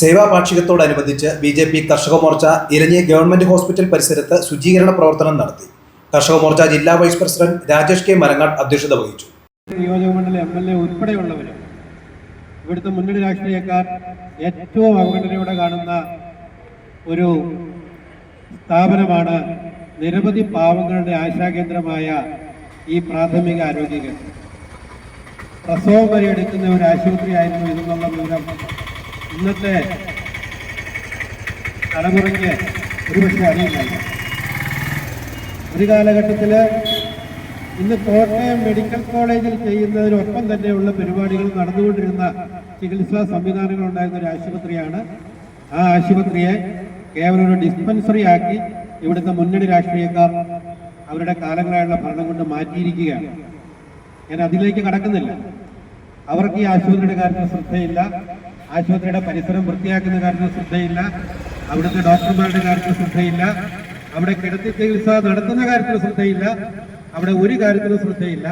സേവാ വാർഷികത്തോടനുബന്ധിച്ച് B J P കർഷക മോർച്ച ഇലഞ്ഞി government hospital പരിസരത്ത് ശുചീകരണ പ്രവർത്തനം നടത്തി. കർഷക മോർച്ച ജില്ലാ vice president Rajesh K Marangad അധ്യക്ഷത വഹിച്ചു. ഇവിടുത്തെ മുന്നണി രാഷ്ട്രീയക്കാർ ഏറ്റവും അവഗണനയോടെ കാണുന്ന ഒരു സ്ഥാപനമാണ് നിരവധി പാവങ്ങളുടെ ആശാകേന്ദ്രമായ ഈ പ്രാഥമിക ആരോഗ്യ കേന്ദ്രം. പ്രസവം വരെ എടുക്കുന്ന ഒരു ആശുപത്രിയായിരുന്നു ഇതെന്നുള്ള വിവരം ഇന്നത്തെ തലമുറയ്ക്ക് ഒരുപക്ഷെ അറിയില്ല. ഒരു കാലഘട്ടത്തിൽ ഇന്ന് കോട്ടയം മെഡിക്കൽ കോളേജിൽ ചെയ്യുന്നതിനൊപ്പം തന്നെയുള്ള പരിപാടികൾ നടന്നുകൊണ്ടിരുന്ന ചികിത്സാ സംവിധാനങ്ങൾ ഉണ്ടായിരുന്ന ഒരു ആശുപത്രിയാണ്. ആ ആശുപത്രിയെ കേവലം ഒരു ഡിസ്പെൻസറി ആക്കി ഇവിടുത്തെ മുന്നണി രാഷ്ട്രീയക്കാർ അവരുടെ കാലങ്ങളായുള്ള ഭരണം കൊണ്ട് മാറ്റിയിരിക്കുകയാണ്. ഞാൻ അതിലേക്ക് കടക്കുന്നില്ല. അവർക്ക് ഈ ആശുപത്രിയുടെ കാര്യത്തിൽ ശ്രദ്ധയില്ല. ആശുപത്രിയുടെ പരിസരം വൃത്തിയാക്കുന്ന കാര്യത്തിൽ ശ്രദ്ധയില്ല. അവിടുത്തെ ഡോക്ടർമാരുടെ കാര്യത്തിൽ ശ്രദ്ധയില്ല. അവിടെ കിടത്തി ചികിത്സ നടത്തുന്ന കാര്യത്തിൽ ശ്രദ്ധയില്ല. അവിടെ ഒരു കാര്യത്തിലും ശ്രദ്ധയില്ല.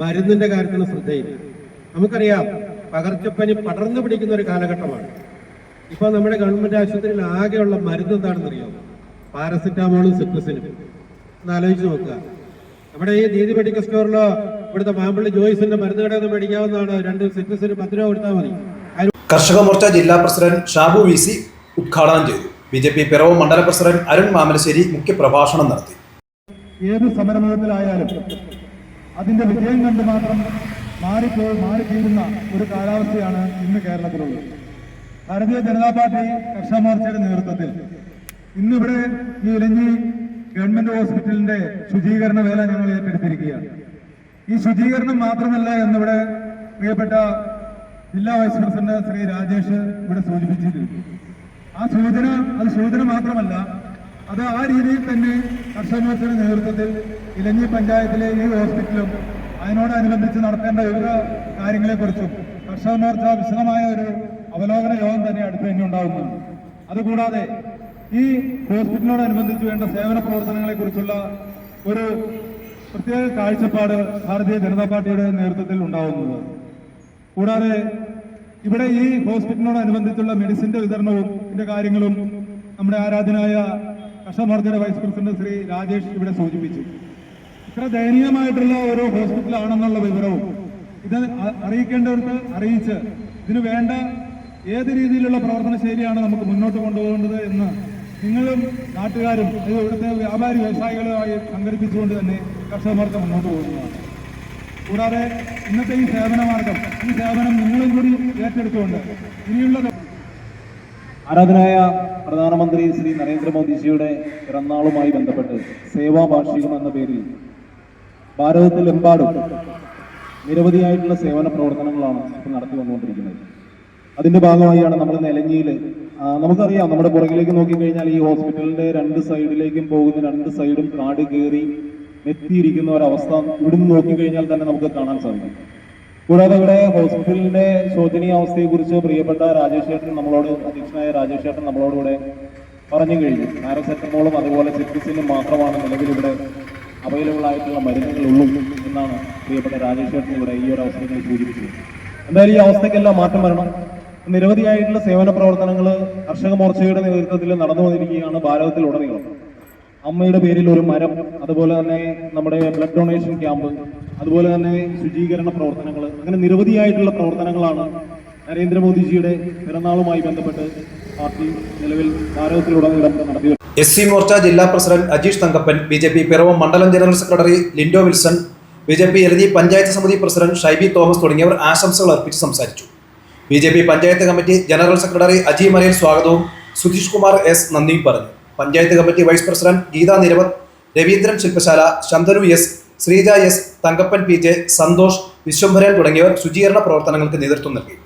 മരുന്നിന്റെ കാര്യത്തിലും ശ്രദ്ധയില്ല. നമുക്കറിയാം പകർച്ചപ്പനി പടർന്നു പിടിക്കുന്ന ഒരു കാലഘട്ടമാണ്. ഇപ്പൊ നമ്മുടെ ഗവൺമെന്റ് ആശുപത്രിയിൽ ആകെയുള്ള മരുന്ന് എന്താണെന്ന് പാരസെറ്റാമോളും സിപ്രസിനും ഒന്ന് ആലോചിച്ച് നോക്കുക. നമ്മുടെ ഈ നീതി മെഡിക്കൽ സ്റ്റോറിലോ ഇവിടുത്തെ മാമ്പള്ളി ജോയിസിന്റെ മരുന്ന് കടയിൽ നിന്ന് മേടിക്കാവുന്നതാണ്. രണ്ട് സിപ്രസിന് പത്ത് രൂപ കൊടുത്താൽ മതി. കർഷക മോർച്ച ജില്ലാ പ്രസിഡന്റ് ഷാബു വി സി ഉദ്ഘാടനം ചെയ്തു. ബി ജെ പി പിറവം മണ്ഡല പ്രസിഡന്റ് അരുൺ മാമലശ്ശേരി മുഖ്യപ്രഭാഷണം നടത്തി. ഏത് സമരമുഖത്തിലായാലും അതിന്റെ വിജയം കണ്ട് മാത്രം മാറിപ്പോ മാറിത്തീരുന്ന ഒരു കാലാവസ്ഥയാണ് ഇന്ന് കേരളത്തിലുള്ളത്. ഭാരതീയ ജനതാ പാർട്ടി കർഷക മോർച്ചയുടെ നേതൃത്വത്തിൽ ഇന്നിവിടെ ഈ ഇലഞ്ഞി ഗവൺമെന്റ് ഹോസ്പിറ്റലിന്റെ ശുചീകരണ വേല ഞങ്ങൾ ഏറ്റെടുത്തിരിക്കുകയാണ്. ഈ ശുചീകരണം മാത്രമല്ല എന്നിവിടെ പ്രിയപ്പെട്ട ജില്ലാ വൈസ് പ്രസിഡന്റ് ശ്രീ രാജേഷ് ഇവിടെ സൂചിപ്പിച്ചിട്ടുണ്ട്. ആ സൂചന അത് സൂചന മാത്രമല്ല അത് ആ രീതിയിൽ തന്നെ കർഷക മോർച്ചയുടെ നേതൃത്വത്തിൽ ഇലഞ്ഞി പഞ്ചായത്തിലെ ഈ ഹോസ്പിറ്റലും അതിനോടനുബന്ധിച്ച് നടത്തേണ്ട വിവിധ കാര്യങ്ങളെക്കുറിച്ചും കർഷക മോർച്ച വിശദമായ ഒരു അവലോകന യോഗം തന്നെ അടുത്ത് തന്നെ ഉണ്ടാകുന്നുണ്ട്. അതുകൂടാതെ ഈ ഹോസ്പിറ്റലിനോടനുബന്ധിച്ച് വേണ്ട സേവന പ്രവർത്തനങ്ങളെക്കുറിച്ചുള്ള ഒരു പ്രത്യേക കാഴ്ചപ്പാട് ഭാരതീയ ജനതാ പാർട്ടിയുടെ നേതൃത്വത്തിൽ ഉണ്ടാവുന്നത് കൂടാതെ ഇവിടെ ഈ ഹോസ്പിറ്റലിനോടനുബന്ധിച്ചുള്ള മെഡിസിന്റെ വിതരണവും ഇതിന്റെ കാര്യങ്ങളും നമ്മുടെ ആരാധനായ കർഷക വൈസ് പ്രസിഡന്റ് ശ്രീ രാജേഷ് ഇവിടെ സൂചിപ്പിച്ചു. ഇത്ര ദയനീയമായിട്ടുള്ള ഒരു ഹോസ്പിറ്റലാണെന്നുള്ള വിവരവും ഇത് അറിയിക്കേണ്ടവർക്ക് അറിയിച്ച് ഇതിന് വേണ്ട ഏത് രീതിയിലുള്ള പ്രവർത്തന ശൈലിയാണ് നമുക്ക് മുന്നോട്ട് കൊണ്ടുപോകേണ്ടത് എന്ന് നിങ്ങളും നാട്ടുകാരും ഇവിടുത്തെ വ്യാപാരി വ്യവസായികളുമായി സംഘടിപ്പിച്ചുകൊണ്ട് തന്നെ കർഷക മുന്നോട്ട് പോകുന്നതാണ്. കൂടാതെ ഇന്നത്തെ ഈ സേവന മാർഗം ഈ സേവനം നിങ്ങളും കൂടി ഏറ്റെടുത്തുകൊണ്ട് ഇനിയുള്ള ആരാധനായ പ്രധാനമന്ത്രി ശ്രീ നരേന്ദ്രമോദിജിയുടെ പിറന്നാളുമായി ബന്ധപ്പെട്ട് സേവാ വാർഷികം എന്ന പേരിൽ ഭാരതത്തിലെമ്പാടും നിരവധിയായിട്ടുള്ള സേവന പ്രവർത്തനങ്ങളാണ് ഇപ്പോൾ നടത്തി വന്നുകൊണ്ടിരിക്കുന്നത്. അതിന്റെ ഭാഗമായാണ് നമ്മൾ നെലഞ്ഞിയിൽ നമുക്കറിയാം നമ്മുടെ പുറകിലേക്ക് നോക്കിക്കഴിഞ്ഞാൽ ഈ ഹോസ്പിറ്റലിന്റെ രണ്ട് സൈഡിലേക്കും പോകുന്ന രണ്ട് സൈഡും കാട് കയറി എത്തിയിരിക്കുന്ന ഒരവസ്ഥ ഇവിടുന്ന് നോക്കിക്കഴിഞ്ഞാൽ തന്നെ നമുക്ക് കാണാൻ സാധിക്കും. കൂടാതെ ഇവിടെ ഹോസ്പിറ്റലിന്റെ ശോചനീയ അവസ്ഥയെ കുറിച്ച് പ്രിയപ്പെട്ട രാജേഷ് ചേട്ടൻ നമ്മളോട് അധ്യക്ഷനായ രാജേഷ് ചേട്ടൻ നമ്മളോട് ഇവിടെ പറഞ്ഞു കഴിഞ്ഞു. പാരസെറ്റമോളും അതുപോലെ സിട്രിസിനും മാത്രമാണ് നിലവിൽ ഇവിടെ അവൈലബിൾ ആയിട്ടുള്ള മരുന്നുകളുള്ളൂ എന്നാണ് പ്രിയപ്പെട്ട രാജേഷ് ചേട്ടൻ ഇവിടെ ഈ ഒരു അവസരത്തിൽ സൂചിപ്പിച്ചത്. എന്തായാലും ഈ അവസ്ഥയ്ക്കെല്ലാം മാറ്റം വരണം. നിരവധിയായിട്ടുള്ള സേവന പ്രവർത്തനങ്ങൾ കർഷക മോർച്ചയുടെ നേതൃത്വത്തിൽ നടന്നു വന്നിരിക്കുകയാണ് ഭാരതത്തിലുടനീളം. അമ്മയുടെ പേരിൽ ഒരു മരം അതുപോലെ തന്നെ നമ്മുടെ ബ്ലഡ് ഡൊണേഷൻ ക്യാമ്പ് അതുപോലെ തന്നെ ശുചീകരണ പ്രവർത്തനങ്ങൾ അങ്ങനെ നിരവധിയായിട്ടുള്ള പ്രവർത്തനങ്ങളാണ് നരേന്ദ്രമോദിജിയുടെ പിറന്നാളുമായി ബന്ധപ്പെട്ട് പാർട്ടി നിലവിൽ ഭാരതത്തിലുടനീളം നടത്തി എസ് സി മോർച്ച ജില്ലാ president Ajeesh Thankappan B J P Piravom മണ്ഡലം general secretary Lindo Wilson B J P Eruthi panchayat സമിതി പ്രസിഡന്റ് ഷൈബി തോമസ് തുടങ്ങിയവർ ആശംസകൾ അർപ്പിച്ച് സംസാരിച്ചു. B J P panchayat committee general secretary Aji Malayil സ്വാഗതവും സുധീഷ് കുമാർ എസ് നന്ദിയും പറഞ്ഞു. Panchayat committee vice president Geetha Niravath Raveendran ശില്പശാല Santhanu S Sreeja S Thankappan P J Santhosh Viswambharan തുടങ്ങിയവർ ശുചീകരണ പ്രവർത്തനങ്ങൾക്ക് നേതൃത്വം നൽകി.